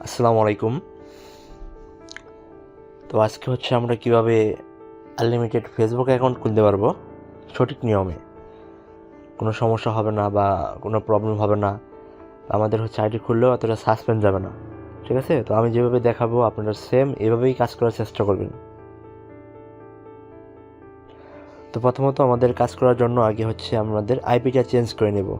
আসসালামু আলাইকুম। তো আজকে হচ্ছে আমরা কীভাবে আনলিমিটেড ফেসবুক অ্যাকাউন্ট খুলতে পারব? সঠিক নিয়মে। কোনো সমস্যা হবে না বা কোনো প্রবলেম হবে না। আমাদের হচ্ছে আইডি খুললেও অতটা সাসপেন্ড যাবে না। ঠিক আছে? তো আমি যেভাবে দেখাবো, আপনারা সেম এভাবেই কাজ করার চেষ্টা করবেন। তো প্রথমত আমাদের কাজ করার জন্য আগে হচ্ছে আমাদের আইপিটা চেঞ্জ করে নেব।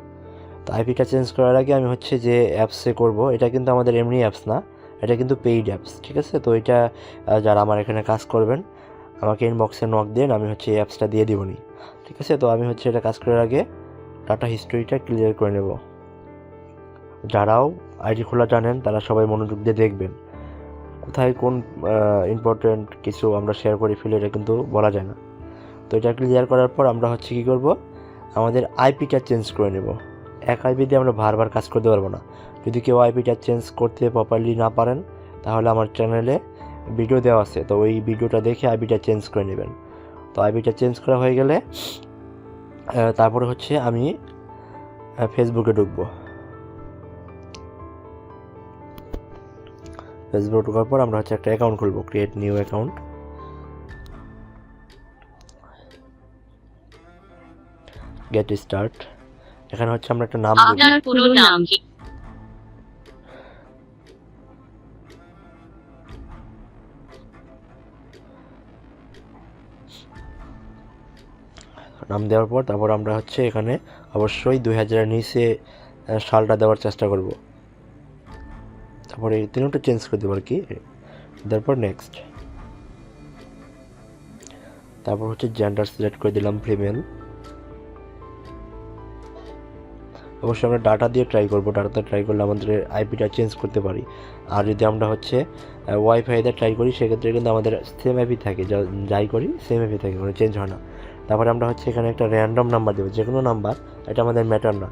তো আইপিটা চেঞ্জ করার আগে আমি হচ্ছে যে অ্যাপসে করব, এটা কিন্তু আমাদের এমনি অ্যাপস না, এটা কিন্তু পেইড অ্যাপস ঠিক আছে? তো এটা যারা আমার এখানে কাজ করবেন, আমাকে ইনবক্সে নক দেন, আমি হচ্ছে এই অ্যাপসটা দিয়ে দিবনি ঠিক আছে? তো আমি হচ্ছে এটা কাজ করার আগে ডাটা হিস্টোরিটা ক্লিয়ার করে নেব। যারাও আইডি খোলা জানেন, তারা সবাই মনোযোগ দিয়ে দেখবেন। কোথায় কোন ইম্পর্টেন্ট কিছু আমরা শেয়ার করে ফেলি, এটা কিন্তু বলা যায় না। তো এটা ক্লিয়ার করার পর আমরা হচ্ছে কী করব, আমাদের আইপিটা চেঞ্জ করে নেব। এক আইপি দিয়ে আমরা বারবার কাজ করতে পারব না। যদি কেউ আইপিটা চেঞ্জ করতে প্রপারলি না পারেন, তাহলে আমার চ্যানেলে ভিডিও দেওয়া আছে। তো ওই ভিডিওটা দেখে আইপিটা চেঞ্জ করে নেবেন। তো আইপিটা চেঞ্জ করা হয়ে গেলে তারপরে হচ্ছে আমি ফেসবুকে ঢুকবো। ফেসবুক ঢোকার পর আমরা হচ্ছে একটা অ্যাকাউন্ট খুলবো create new account get start এখানে হচ্ছে আমরা একটা নাম আপনার পুরো নাম কি? নাম দেওয়ার পর তারপর আমরা হচ্ছে এখানে অবশ্যই দুই হাজারের নিচে সালটা দেওয়ার চেষ্টা করব। তারপরে এই তিনটা চেঞ্জ করে দেবো আর কি। তারপর নেক্সট তারপর হচ্ছে জেন্ডার সিলেক্ট করে দিলাম ফিমেল অবশ্যই আমরা ডাটা দিয়ে ট্রাই করব। ডাটাতে ট্রাই করলে আমাদের আইপিটা চেঞ্জ করতে পারি। আর যদি আমরা হচ্ছে ওয়াইফাই দিয়ে ট্রাই করি, সেক্ষেত্রে কিন্তু আমাদের সেম আইপি থাকে। যাই করি সেম আইপি থাকে মানে চেঞ্জ হয় না। তারপরে আমরা হচ্ছে এখানে একটা র্যান্ডম নাম্বার দেবো। যে কোনো নাম্বার এটা আমাদের ম্যাটার না।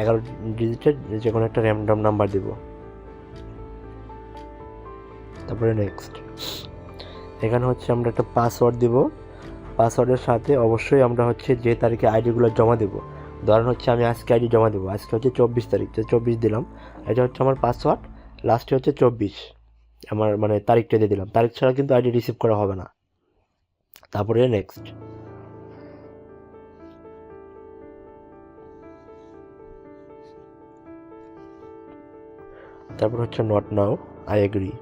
এগারো ডিজিটের যে কোনো একটা র্যান্ডম নাম্বার দেব। তারপরে নেক্সট এখানে হচ্ছে আমরা একটা পাসওয়ার্ড দিব। পাসওয়ার্ডের সাথে অবশ্যই আমরা হচ্ছে যে তারিখে আইডিগুলো জমা দেবো। ধরেন হচ্ছে আমি আজকে আইডি জমা দেবো। আজকে হচ্ছে চব্বিশ তারিখ, তো চব্বিশ দিলাম। এটা হচ্ছে আমার পাসওয়ার্ড লাস্টে হচ্ছে চব্বিশ। আমার মানে তারিখটা দিয়ে দিলাম। তারিখ ছাড়া কিন্তু আইডি রিসিভ করা হবে না। তারপরে নেক্সট তারপর হচ্ছে নট নাও আই এগ্রি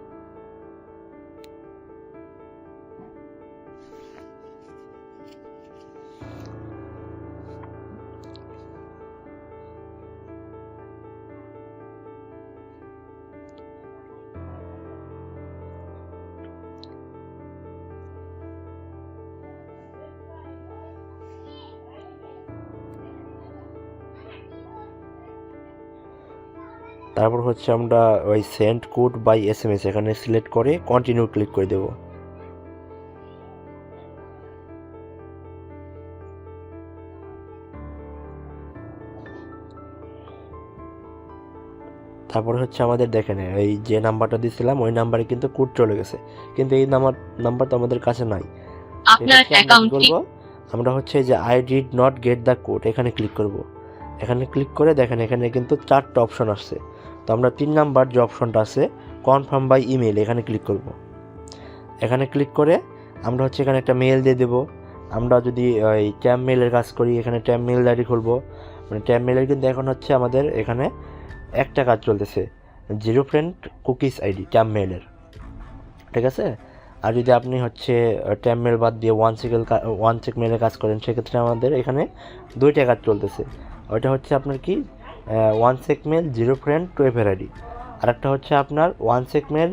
তারপর হচ্ছে আমরা ওই send code by S M S এখানে সিলেক্ট করে কন্টিনিউ ক্লিক করে দেবো। তারপর হচ্ছে আমাদের দেখেন এই যে নাম্বারটা দিয়েছিলাম ওই নাম্বারে কিন্তু কোড চলে গেছে। কিন্তু এই নাম্বার নাম্বার তো আমাদের কাছে নাই। আপনার সেক্ষেত্রে আমরা কি অ্যাকাউন্টটি আমরা হচ্ছে যে I did not get the code এখানে ক্লিক করব। এখানে ক্লিক করে দেখেন এখানে কিন্তু চারটা অপশন আসছে। তো আমরা তিন নাম্বার যে অপশনটা আছে কনফার্ম বাই ইমেল এখানে ক্লিক করব। এখানে ক্লিক করে আমরা হচ্ছে এখানে একটা মেল দিয়ে দেবো। আমরা যদি ওই ট্যাম মেলের কাজ করি, এখানে ট্যাম মেল আইডি খুলবো। মানে ট্যাম মেলের কিন্তু এখন হচ্ছে আমাদের এখানে একটা কাজ চলতেছে জিরো ফ্রেন্ড কুকিজ আইডি ট্যাম মেলের ঠিক আছে? আর যদি আপনি হচ্ছে ট্যাম মেল বাদ দিয়ে ওয়ান সিকেল ওয়ান চেক মেলে কাজ করেন, সেক্ষেত্রে আমাদের এখানে দুইটা কাজ চলতেছে। ওইটা হচ্ছে আপনার কি? One sec mail zero friend টুয়েলভের আইডি আর একটা হচ্ছে আপনার one sec mail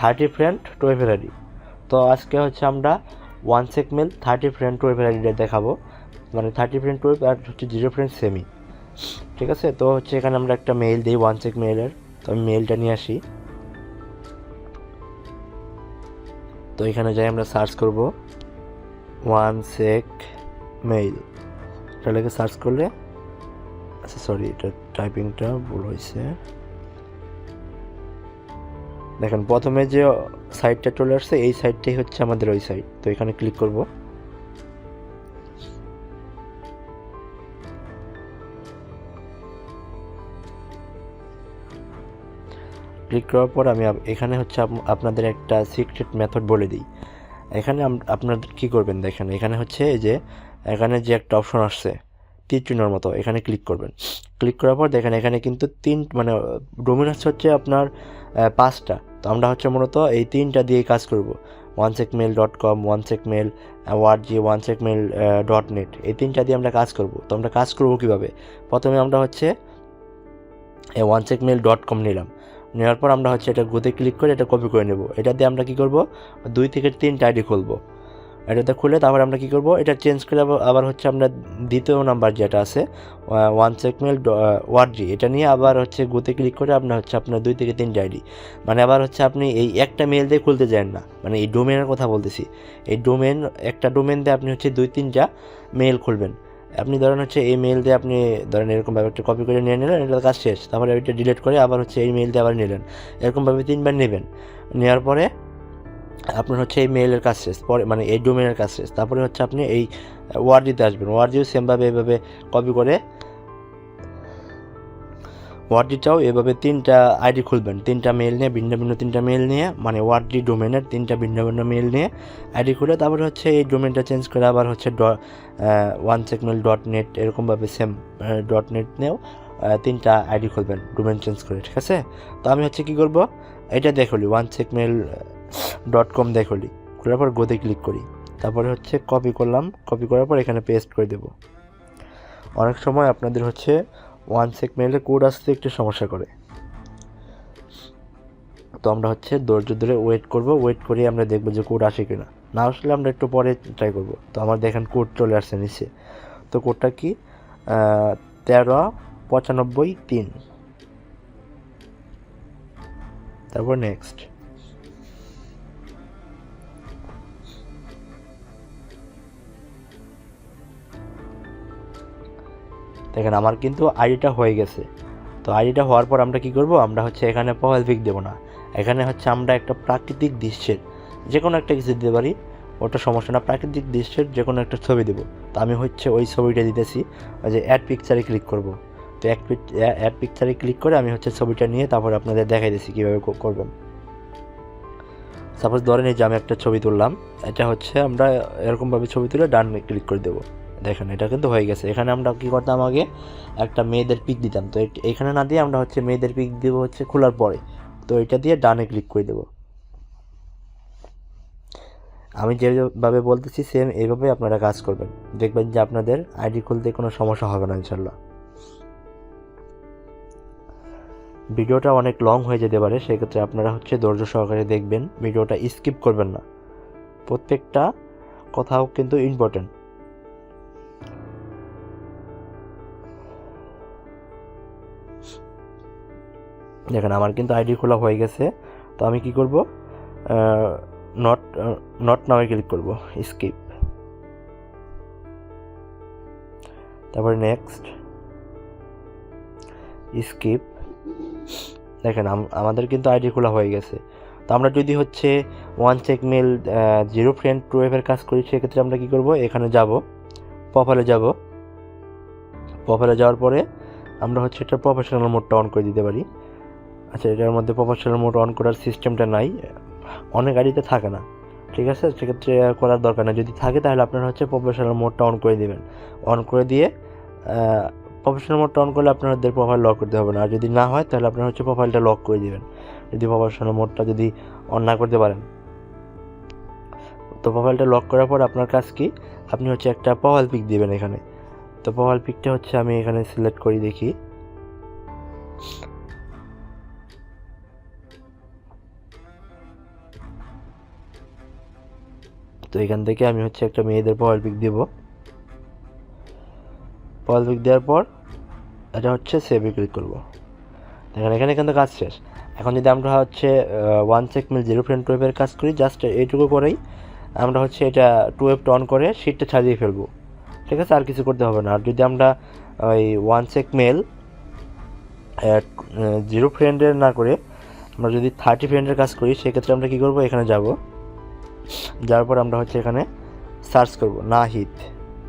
thirty friend টুয়েলভের আইডি তো আজকে হচ্ছে আমরা one sec mail thirty friend টুয়েলভের আইডিটা দেখাবো। মানে থার্টি ফ্রেন্ড টুয়েলভ আর হচ্ছে জিরো ফ্রেন্ড সেমি ঠিক আছে? তো হচ্ছে এখানে আমরা একটা মেইল দিই ওয়ান সেক মেইলের তো আমি মেইলটা নিয়ে আসি। তো এখানে যাই আমরা সার্চ করব। ওয়ান সেক মেইল এটা লেগে সার্চ করলে আচ্ছা সরি এটা টাইপিংটা ভুল হয়েছে দেখেন, প্রথমে যে সাইটটা চলে আসছে, এই সাইটটাই হচ্ছে আমাদের ওই সাইট তো এখানে ক্লিক করব। ক্লিক করার পর আমি এখানে হচ্ছে আপ- আপনাদের একটা সিক্রেট মেথড বলে দিই। এখানে আপনারা কী করবেন দেখেন, এখানে হচ্ছে এই যে, এখানে যে একটা অপশন আসছে তীর চিহ্নর মতো, এখানে ক্লিক করবেন। ক্লিক করার পর দেখেন এখানে কিন্তু তিন মানে ডোমিনাস হচ্ছে আপনার পাঁচটা। তো আমরা হচ্ছে মূলত এই তিনটা দিয়ে কাজ করব। One check mail dot com one check mail word G one check mail dot net এই তিনটা দিয়ে আমরা কাজ করব। তো আমরা কাজ করব কীভাবে? প্রথমে আমরা হচ্ছে, এই one check mail dot com নিলাম। নেওয়ার পর আমরা হচ্ছে এটা গোতে ক্লিক করে এটা কপি করে নেব। এটা দিয়ে আমরা কী করব? দুই থেকে তিনটা আইডি খুলবো। এটাতে খুলে তারপর আমরা কী করব? এটা চেঞ্জ করে আবার- হচ্ছে আমরা দ্বিতীয় নাম্বার যেটা আছে ওয়ান সেকমেল ওয়ার্ড এটা নিয়ে আবার হচ্ছে গোতে ক্লিক করে আপনার হচ্ছে আপনার দুই থেকে তিনটা আইডি মানে আবার হচ্ছে আপনি এই একটা মেল দিয়ে খুলতে যান না। মানে এই ডোমেনের কথা বলতেছি। এই ডোমেন একটা ডোমেন দিয়ে আপনি হচ্ছে দুই, তিনটা মেল খুলবেন। আপনি ধরেন হচ্ছে এই মেল দিয়ে আপনি ধরেন এরকমভাবে একটা কপি করে নিয়ে নিলেন এটা কাজ শেষ। তারপরে এটা ডিলিট করে আবার হচ্ছে এই মেল দিয়ে আবার নিলেন। এরকমভাবে তিনবার নেবেন। নেওয়ার পরে আপনার হচ্ছে এই মেলের কাজ শেষ, পরে মানে এই ডোমেনের কাজ শেষ। তারপরে হচ্ছে আপনি এই ওয়ার্ড দিতে আসবেন। ওয়ার্ড দিয়েও সেমভাবে এভাবে কপি করে ওয়ার্ডটিটাও এভাবে তিনটা আইডি খুলবেন। তিনটা মেল নিয়ে, ভিন্ন ভিন্ন তিনটা মেল নিয়ে মানে ওয়ার্ডটি ডোমেনের তিনটা ভিন্ন ভিন্ন মেল নিয়ে আইডি খুলে তারপরে হচ্ছে এই ডোমেনটা চেঞ্জ করে আবার হচ্ছে ড one sec mail dot net এরকমভাবে সেম ডট নেট নিয়েও তিনটা আইডি খুলবেন ডোমেন চেঞ্জ করে, ঠিক আছে? তো আমি হচ্ছে কী করব? এটা দেখলি ওয়ান সেকমেল ডট কম দেখলি। খোলার পর গোতে ক্লিক করি। তারপরে হচ্ছে কপি করলাম। কপি করার পর এখানে পেস্ট করে দেব। অনেক সময় আপনাদের হচ্ছে ওয়ান মেলের কোড আসতে একটু সমস্যা করে। তো আমরা হচ্ছে ধৈর্য ধরে ওয়েট করব। ওয়েট করে আমরা দেখব যে কোড আসে কিনা। না আসলে আমরা একটু পরে ট্রাই করব। তো আমার দেখেন কোড চলে আসছে নিচে। তো কোডটা কি? তেরো পঁচানব্বই তিন। তারপর নেক্সট দেখেন, আমার কিন্তু আইডিটা হয়ে গেছে। তো আইডিটা হওয়ার পর আমরা কি করব? আমরা হচ্ছে এখানে প্রোফাইল পিক দেবো না। এখানে হচ্ছে আমরা একটা প্রাকৃতিক দৃশ্যের যে কোনো একটা কিছু দিতে পারি। ওটা সমস্যা না, প্রাকৃতিক দৃশ্যের যে কোনো একটা ছবি দেবো। তো আমি হচ্ছে ওই ছবিটা দিতেছি যে অ্যাড পিকচারে ক্লিক করব। তো এক অ্যাড পিকচারে ক্লিক করে আমি হচ্ছে ছবিটা নিয়ে তারপর আপনাদের দেখাই দিচ্ছি কীভাবে করবেন সাপোজ ধরেন এই যে আমি একটা ছবি তুললাম, এটা হচ্ছে আমরা এরকমভাবে ছবি তুলে ডান ক্লিক করে দেবো। দেখেন, এটা কিন্তু হয়ে গেছে। এখানে আমরা কী করতাম আগে? একটা মেয়েদের পিক দিতাম। তো এখানে না দিয়ে আমরা হচ্ছে মেয়েদের পিক দিব হচ্ছে খোলার পরে। তো এটা দিয়ে ডানে ক্লিক করে দেবো। আমি যেভাবে বলতেছি সেম এইভাবে আপনারা কাজ করবেন। দেখবেন যে আপনাদের আইডি খুলতে কোনো সমস্যা হবে না ইনশাল্লাহ ভিডিওটা অনেক লং হয়ে যেতে পারে, সেক্ষেত্রে আপনারা হচ্ছে ধৈর্য সহকারে দেখবেন। ভিডিওটা স্কিপ করবেন না। প্রত্যেকটা কথাও কিন্তু ইম্পর্টেন্ট দেখেন, আমার কিন্তু আইডি খোলা হয়ে গেছে। তো আমি কি করব? নট নট নামে ক্লিক করব স্কিপ তারপরে নেক্সট স্কিপ দেখেন আমাদের কিন্তু আইডি খোলা হয়ে গেছে। তো আমরা যদি হচ্ছে one check mail zero friend two কাজ করি, সেক্ষেত্রে আমরা কি করব? এখানে যাব প্রোফাইলে যাব। প্রোফাইলে যাওয়ার পরে আমরা হচ্ছে এটা প্রফেশনাল মোডটা অন করে দিতে পারি। আচ্ছা এটার মধ্যে প্রফেশনাল মোড অন করার সিস্টেমটা নাই। অনেক গাড়িতে থাকে না। ঠিক আছে? সেক্ষেত্রে করার দরকার নেই। যদি থাকে তাহলে আপনারা হচ্ছে প্রফেশনাল মোডটা অন করে দেবেন। অন করে দিয়ে প্রফেশনাল মোডটা অন করলে আপনাদের প্রোফাইল লক করতে হবে না। আর যদি না হয়, তাহলে আপনারা হচ্ছে প্রোফাইলটা লক করে দেবেন। যদি প্রফেশনাল মোডটা যদি অন না করতে পারেন। তো প্রোফাইলটা লক করার পর আপনার কাজ কি? আপনি হচ্ছে একটা প্রোফাইল পিক দেবেন এখানে। তো প্রোফাইল পিকটা হচ্ছে আমি এখানে সিলেক্ট করি দেখি। তো এখান থেকে আমি হচ্ছে একটা মেয়েদের প্রোফাইল পিক দেবো। প্রোফাইল পিক দেওয়ার পর এটা হচ্ছে সেভে ক্লিক করব। দেখেন এখানে কিন্তু কাজ শেষ। এখন যদি আমরা হচ্ছে one check mail zero friend টুয়েবের কাজ করি জাস্ট এইটুকু করেই আমরা হচ্ছে এটা টুয়েবটা অন করে শিটটা ছাড়িয়ে ফেলব। ঠিক আছে? আর কিছু করতে হবে না। আর যদি আমরা ওই ওয়ান চেক মেল জিরো ফ্রেন্ডের না করে আমরা যদি থার্টি ফ্রেন্ডের কাজ করি, সেক্ষেত্রে আমরা কী করব? এখানে যাব। যার পর আমরা হচ্ছে এখানে সার্চ করব, নাহিদ।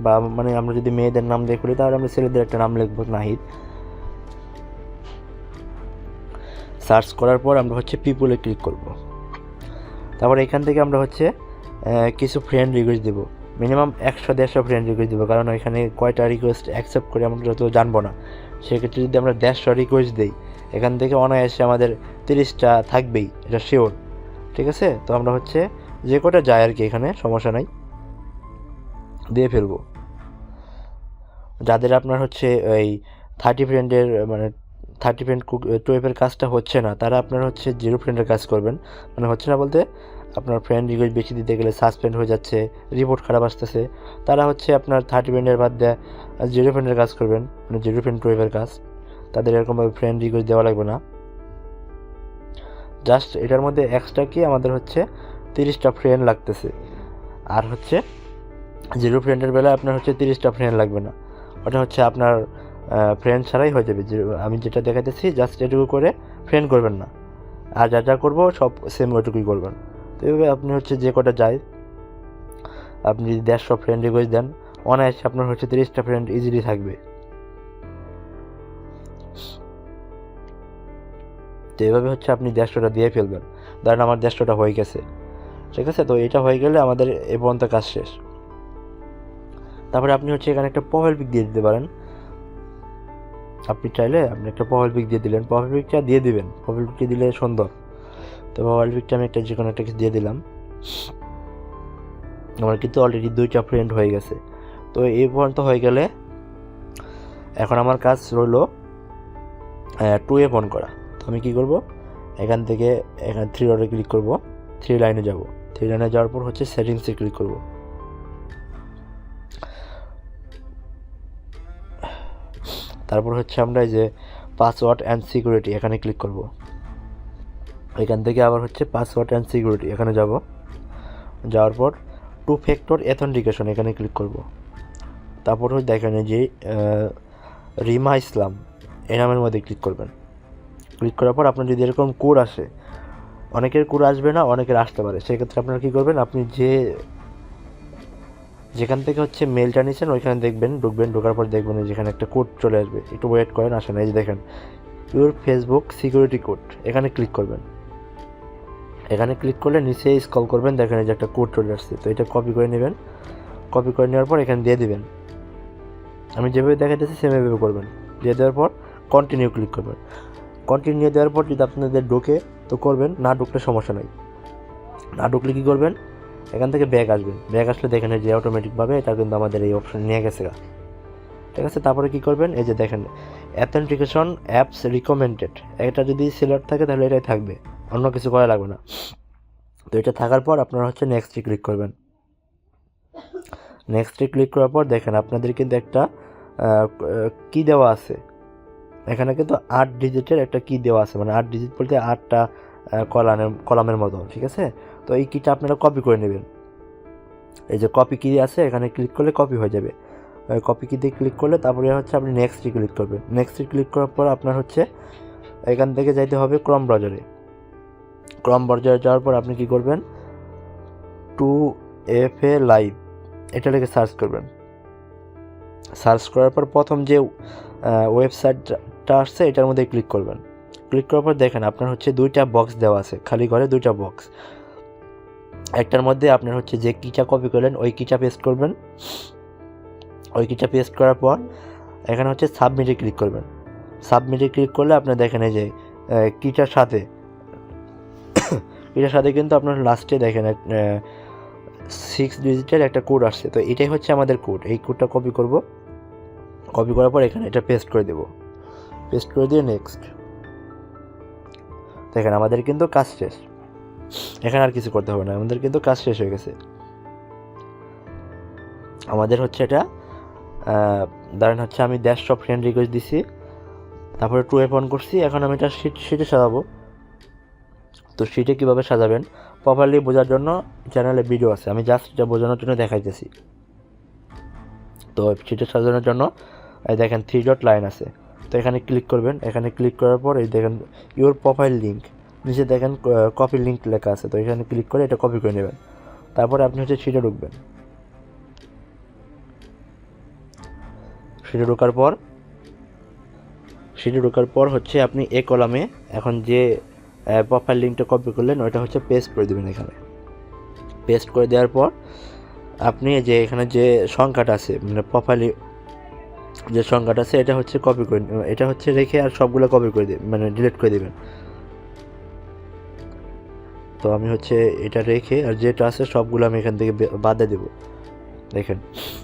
বা মানে আমরা যদি মেয়েদের নাম দিয়ে করি তাহলে আমরা ছেলেদের একটা নাম লিখব, নাহিদ। সার্চ করার পর আমরা হচ্ছে পিপুলে ক্লিক করব। তারপর এখান থেকে আমরা হচ্ছে কিছু ফ্রেন্ড রিকোয়েস্ট দেবো। মিনিমাম একশো, দেড়শো ফ্রেন্ড রিকোয়েস্ট দেবো, কারণ এখানে কয়টা রিকোয়েস্ট অ্যাকসেপ্ট করে আমরা যত জানব না। সেক্ষেত্রে যদি আমরা দেড়শো রিকোয়েস্ট দিই, এখান থেকে অনায়াসে আমাদের তিরিশটা থাকবেই, এটা শিওর ঠিক আছে? তো আমরা হচ্ছে যে কটা যায় আর কি এখানে, সমস্যা নাই। দিয়ে ফেলব। যাদের আপনার হচ্ছে এই থার্টি ফ্রেন্ডের মানে থার্টি ফ্রেন্ড টুয়েলভের কাজটা হচ্ছে না, তারা আপনার হচ্ছে জিরো ফ্রেন্ডের কাজ করবেন। মানে হচ্ছে না বলতে, আপনার ফ্রেন্ড রিকোয়েস্ট বেশি দিতে গেলে সাসপেন্ড হয়ে যাচ্ছে রিপোর্ট খারাপ আসতেছে। তারা হচ্ছে আপনার থার্টি ফ্রেন্ডের বাদ দেয় জিরো ফ্রেন্ডের কাজ করবেন মানে জিরো ফ্রেন্ড টুয়েলভের কাজ। তাদের এরকমভাবে ফ্রেন্ড রিকোয়েস্ট দেওয়া লাগবে না। জাস্ট এটার মধ্যে এক্সট্রা কি আমাদের হচ্ছে তিরিশটা ফ্রেন্ড লাগতেছে। আর হচ্ছে জিরো ফ্রেন্ডের বেলায় আপনার হচ্ছে তিরিশটা ফ্রেন্ড লাগবে না। ওটা হচ্ছে আপনার ফ্রেন্ড ছাড়াই হয়ে যাবে। আমি যেটা দেখাতেছি জাস্ট এটুকু করে ফ্রেন্ড করবেন না। আর যা যা করব, সব সেম ওইটুকুই করবেন। তো এইভাবে আপনি হচ্ছে যে কটা যায়, আপনি যদি দেড়শো ফ্রেন্ড রিকোয়েস্ট দেন, অনায়াসে আপনার হচ্ছে তিরিশটা ফ্রেন্ড ইজিলি থাকবে। তো এইভাবে হচ্ছে আপনি দেড়শোটা দিয়ে ফেলবেন। ধরেন আমার দেড়শোটা হয়ে গেছে। ঠিক আছে? তো এটা হয়ে গেলে আমাদের এ পর্যন্ত কাজ শেষ। তারপরে আপনি হচ্ছে এখানে একটা প্রোফাইল পিক দিয়ে দিতে পারেন। আপনি চাইলে আপনি একটা প্রোফাইল পিক দিয়ে দিলেন। প্রোফাইল পিকটা দিয়ে দিবেন। প্রোফাইল পিকটা দিলে সুন্দর। তো প্রোফাইল পিকটা আমি একটা যে কোনো একটা কিছু দিয়ে দিলাম। আমার কিন্তু অলরেডি দুইটা ফ্রেন্ড হয়ে গেছে। তো এই পর্যন্ত হয়ে গেলে এখন আমার কাজ রইল টু এ ফোন করা। তো আমি কী করব? এখান থেকে এখানে থ্রি ডটে ক্লিক করব। থ্রি লাইনে যাব। থ্রি যাওয়ার পর হচ্ছে সেটিংসে ক্লিক করব। তারপর হচ্ছে আমরা এই যে পাসওয়ার্ড অ্যান্ড সিকিউরিটি এখানে ক্লিক করব। এখান থেকে আবার হচ্ছে পাসওয়ার্ড অ্যান্ড সিকিউরিটি এখানে যাব। যাওয়ার পর টু ফ্যাক্টর অ্যাথেন্টিকেশন এখানে ক্লিক করব। তারপর হচ্ছে দেখেন যে রিমা ইসলাম এই নামের মধ্যে ক্লিক করবেন। ক্লিক করার পর আপনার যদি এরকম কোড আসে অনেকের কোড আসবে না, অনেকের আসতে পারে। সেক্ষেত্রে আপনারা কী করবেন? আপনি যে যেখান থেকে হচ্ছে মেলটা নিয়েছেন ওইখানে দেখবেন, ঢুকবেন, ঢোকার পর দেখবেন যেখানে একটা কোড চলে আসবে। একটু ওয়েট করেন, আসেন। এই যে দেখেন ইউর ফেসবুক সিকিউরিটি কোড এখানে ক্লিক করবেন। এখানে ক্লিক করলে নিচে স্কল করবেন, দেখেন এই যে একটা কোড চলে আসছে। তো এটা কপি করে নেবেন। কপি করে নেওয়ার পর এখানে দিয়ে দিবেন। আমি যেভাবে দেখাতেছি সেভাবে করবেন। দিয়ে দেওয়ার পর কন্টিনিউ ক্লিক করবেন। কন্টিনিউ দেওয়ার পর যদি আপনাদের ঢোকে তো করবেন, না ঢুকলে সমস্যা নাই। না ঢুকলে কী করবেন? এখান থেকে ব্যাগ আসবেন ব্যাগ আসলে দেখেন যে অটোমেটিকভাবে এটা কিন্তু আমাদের এই অপশন নিয়ে গেছে ঠিক আছে? তারপরে কী করবেন? এই যে দেখেন অ্যাথেন্টিকেশন অ্যাপস রিকমেন্ডেড এটা যদি সিলেক্ট থাকে তাহলে এটাই থাকবে। অন্য কিছু করা লাগবে না। তো এটা থাকার পর আপনারা হচ্ছে নেক্সটে ক্লিক করবেন। নেক্সটে ক্লিক করার পর দেখেন আপনাদের কিন্তু একটা কি দেওয়া আছে? এখানে কিন্তু আট ডিজিটের একটা কি দেওয়া আছে। মানে আট ডিজিট বলতে আটটা কলামের কলামের মতো, ঠিক আছে? তো এই কিটা আপনারা কপি করে নেবেন। এই যে কপি কি আছে, এখানে ক্লিক করলে কপি হয়ে যাবে। কপি কি দিয়ে ক্লিক করলে তারপরে হচ্ছে আপনি নেক্সটে ক্লিক করবেন। নেক্সটে ক্লিক করার পর আপনার হচ্ছে এখান থেকে যাইতে হবে ক্রম ব্রাউজারে ক্রম ব্রাউজারে যাওয়ার পর আপনি কি করবেন? টু এফ এ লাইভ এটা লিখে সার্চ করবেন। সার্চ করার পর প্রথম যে ওয়েবসাইটটা আসছে, এটার মধ্যে ক্লিক করবেন। ক্লিক করার পর দেখেন আপনার হচ্ছে দুইটা বক্স দেওয়া আছে, খালি ঘরে দুইটা বক্স একটার মধ্যে আপনার হচ্ছে যে কিটা কপি করলেন, ওই কিটা পেস্ট করবেন। ওই কিটা পেস্ট করার পর এখানে হচ্ছে সাবমিটে ক্লিক করবেন। সাবমিটে ক্লিক করলে আপনার দেখেন এই যে কিটার সাথে কিটার সাথে কিন্তু আপনার লাস্টে দেখেন সিক্স ডিজিটের একটা কোড আসছে। তো এটাই হচ্ছে আমাদের কোড এই কোডটা কপি করব। কপি করার পর এখানে এটা পেস্ট করে দেব। পেস্ট করে দিয়ে নেক্সট দেখেন, আমাদের কিন্তু কাজ শেষ। এখানে আর কিছু করতে হবে না, আমাদের কিন্তু কাজ শেষ হয়ে গেছে। আমাদের হচ্ছে এটা ধরেন হচ্ছে আমি দেড়শো ফ্রেন্ড রিকোয়েস্ট দিছি, তারপরে টু অন করছি, এখন আমি এটা শিট শিটে সাজাবো। তো শিটে কীভাবে সাজাবেন? প্রপারলি বোঝার জন্য চ্যানেলে ভিডিও আছে, আমি জাস্ট এটা বোঝানোর জন্য দেখাইতেছি। তো শিটে সাজানোর জন্য দেখেন থ্রি ডট লাইন আছে। তো এখানে ক্লিক করবেন। এখানে ক্লিক করার পর এই দেখেন ইউর প্রোফাইল লিঙ্ক নিচে দেখেন কপি লিঙ্ক লেখা আছে। তো এখানে ক্লিক করে এটা কপি করে নেবেন। তারপরে আপনি হচ্ছে শিটে ঢুকবেন। শিটে ঢোকার পর, সেটি ঢোকার পর হচ্ছে আপনি এ কলামে এখন যে প্রোফাইল লিঙ্কটা কপি করলেন, ওইটা হচ্ছে পেস্ট করে দেবেন এখানে। পেস্ট করে দেওয়ার পর আপনি যে এখানে যে সংখ্যাটা আছে মানে প্রোফাইলে যে সংখ্যাটা আছে, এটা হচ্ছে কপি করে এটা হচ্ছে রেখে আর সবগুলো কপি করে দেবেন মানে ডিলিট করে দেবেন। তো আমি হচ্ছে এটা রেখে আর যেটা আছে সবগুলো আমি এখান থেকে বাদে দেবো। দেখেন,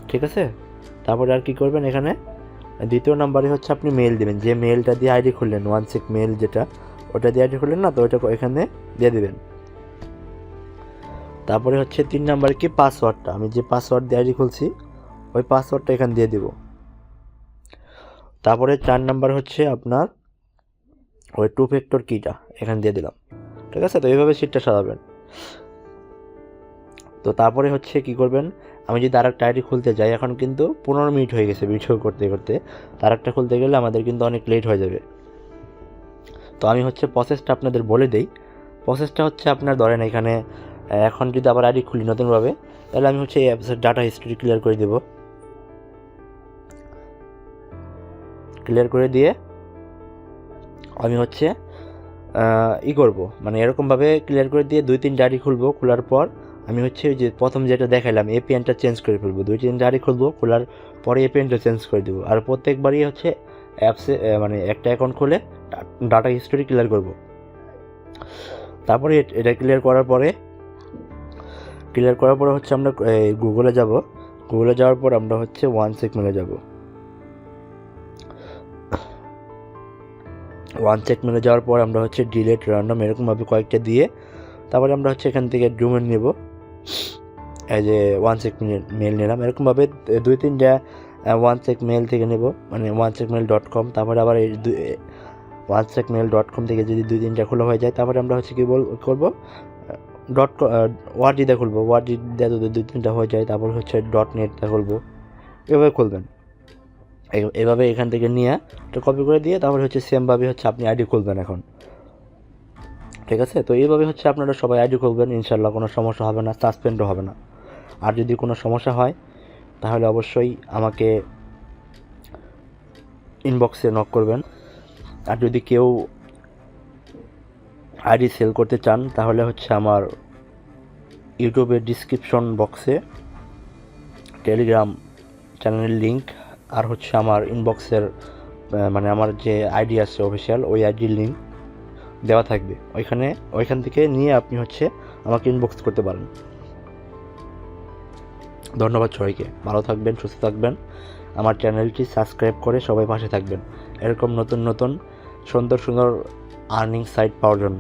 ঠিক আছে? তারপরে আর কি করবেন এখানে? দ্বিতীয় নাম্বারে হচ্ছে আপনি মেল দেবেন। যে মেলটা দিয়ে আইডি খুললেন ওয়ান সিক্স মেল যেটা, ওটা দিয়ে আইডি খুললেন না, তো ওইটা এখানে দিয়ে দিবেন। তারপরে হচ্ছে তিন নাম্বার কি? পাসওয়ার্ডটা আমি যে পাসওয়ার্ড দিয়ে আইডি খুলছি, ওই পাসওয়ার্ডটা এখানে দিয়ে দিব। তারপরে চার নাম্বার হচ্ছে আপনার ওই টু ফ্যাক্টর কিটা এখানে দিয়ে দিলাম। ঠিক আছে? তো এইভাবে সিটটা সাজাবেন। তো তারপরে হচ্ছে কি করবেন, আমি যদি আর একটা আইডি খুলতে যাই, এখন কিন্তু পনেরো মিনিট হয়ে গেছে ভিডিও করতে করতে। তার একটা খুলতে গেলে আমাদের কিন্তু অনেক লেট হয়ে যাবে। তো আমি হচ্ছে প্রসেসটা আপনাদের বলে দেই। প্রসেসটা হচ্ছে আপনার ধরেন এখানে, এখন যদি আবার আইডি খুলি নতুনভাবে, তাহলে আমি হচ্ছে এই অ্যাপসের ডাটা হিস্ট্রি ক্লিয়ার করে দেব। ক্লিয়ার করে দিয়ে আমি হচ্ছে ই করব। মানে এরকমভাবে ক্লিয়ার করে দিয়ে দুই তিনটা আইডি খুলবো খোলার পর আমি হচ্ছে ওই যে প্রথম যেটা দেখাইলাম এপিএনটা চেঞ্জ করে ফেলব। দুই তিনটা আইডি খুলবো, খোলার পরে এপিএনটা চেঞ্জ করে দেবো। আর প্রত্যেকবারই হচ্ছে অ্যাপসে মানে একটা অ্যাকাউন্ট খুলে ডাটা হিস্টোরি ক্লিয়ার করব। তারপরে এট- ক্লিয়ার করার পরে ক্লিয়ার করার পরে হচ্ছে আমরা গুগলে যাব। গুগলে যাওয়ার পর আমরা হচ্ছে ওয়ান মেলে যাব। ওয়ান চেক মেলে যাওয়ার পর আমরা হচ্ছে ডিলেট র্যান্ডম এরকমভাবে কয়েকটা দিয়ে তারপরে আমরা হচ্ছে এখান থেকে ডোমেন নেব। এই যে ওয়ান চেক মেল নিলাম। এরকমভাবে দুই তিনটা ওয়ান চেক মেল থেকে নেব। মানে one check mail dot com তারপরে আবার এই one check mail dot com থেকে যদি দুই তিনটা খোলা হয়ে যায়, তারপরে আমরা হচ্ছে কী বল, করব? ডট ওয়ার্ড দিয়ে খুলবো ওয়ার্ড দিয়ে যদি দুই তিনটা হয়ে যায়, তারপর হচ্ছে ডট নেটটা খুলবো। এভাবে খুলবেন। এ- এভাবে এখান থেকে নিয়ে তো কপি করে দিয়ে তারপরে হচ্ছে সেমভাবে হচ্ছে আপনি আইডি খুলবেন এখন। ঠিক আছে? তো এইভাবে হচ্ছে আপনারা সবাই আইডি খুলবেন ইনশাল্লাহ কোনো সমস্যা হবে না সাসপেন্ডও হবে না। আর যদি কোনো সমস্যা হয়, তাহলে অবশ্যই আমাকে ইনবক্সে নক করবেন। আর যদি কেউ আইডি সেল করতে চান, তাহলে হচ্ছে আমার ইউটিউবের ডিসক্রিপশন বক্সে টেলিগ্রাম চ্যানেলের লিংক আর হচ্ছে আমার ইনবক্সের মানে আমার যে আইডি আছে অফিসিয়াল ওই আইডির লিঙ্ক দেওয়া থাকবে। ওইখানে, ওইখান থেকে নিয়ে আপনি হচ্ছে আমাকে ইনবক্স করতে পারেন। ধন্যবাদ সবাইকে। ভালো থাকবেন, সুস্থ থাকবেন। আমার চ্যানেলটি সাবস্ক্রাইব করে সবাই পাশে থাকবেন। এরকম নতুন নতুন সুন্দর সুন্দর আর্নিং সাইট পাওয়ার জন্য।